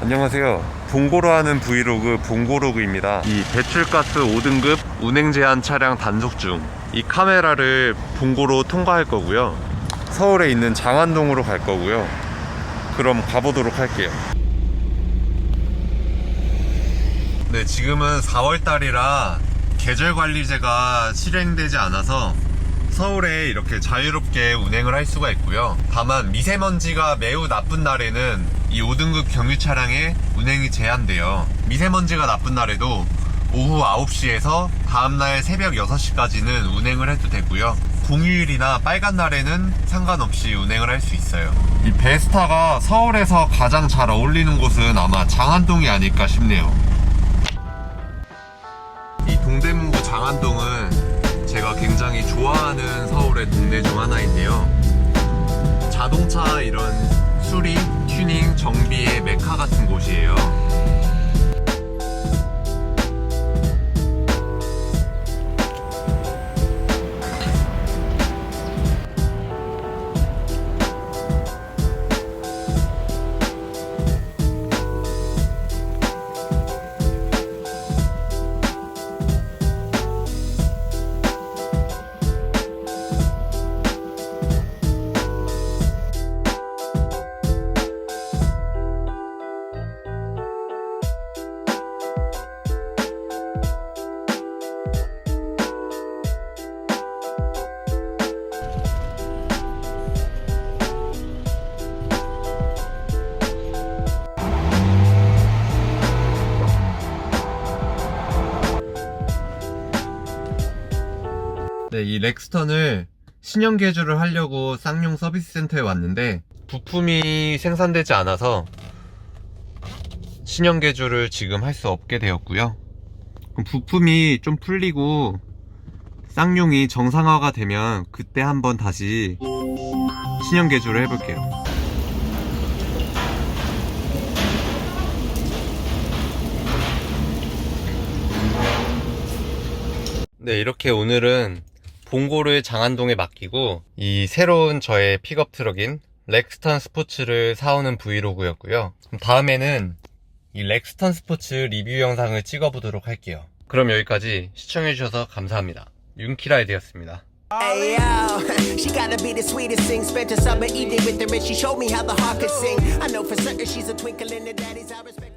안녕하세요. 봉고로 하는 브이로그 봉고로그입니다. 이 배출가스 5등급 운행 제한 차량 단속 중 이 카메라를 봉고로 통과할 거고요. 서울에 있는 장안동으로 갈 거고요. 그럼 가보도록 할게요. 네, 지금은 4월 달이라 계절 관리제가 실행되지 않아서 서울에 이렇게 자유롭게 운행을 할 수가 있고요. 다만 미세먼지가 매우 나쁜 날에는 이 5등급 경유 차량의 운행이 제한돼요. 미세먼지가 나쁜 날에도 오후 9시에서 다음날 새벽 6시까지는 운행을 해도 되고요. 공휴일이나 빨간 날에는 상관없이 운행을 할 수 있어요. 이 베스타가 서울에서 가장 잘 어울리는 곳은 아마 장안동이 아닐까 싶네요. 이 동대문구 장안동은 하는 서울의 동네 중 하나인데요. 자동차 이런 수리, 튜닝, 정비의 메카 같은 곳이에요. 네, 이 렉스턴을 신형 개조를 하려고 쌍용 서비스 센터에 왔는데 부품이 생산되지 않아서 신형 개조를 지금 할 수 없게 되었고요. 그럼 부품이 좀 풀리고 쌍용이 정상화가 되면 그때 한번 다시 신형 개조를 해볼게요. 네, 이렇게 오늘은 봉고를 장안동에 맡기고 이 새로운 저의 픽업 트럭인 렉스턴 스포츠를 사오는 브이로그였고요. 다음에는 이 렉스턴 스포츠 리뷰 영상을 찍어보도록 할게요. 그럼 여기까지 시청해주셔서 감사합니다. 윤키라이드였습니다. Hey yo, she gotta be the sweetest thing. Spent a summer evening with her, and she showed me how the heart could sing. I know for certain she's a twinkle in the daddy's eye. Respect-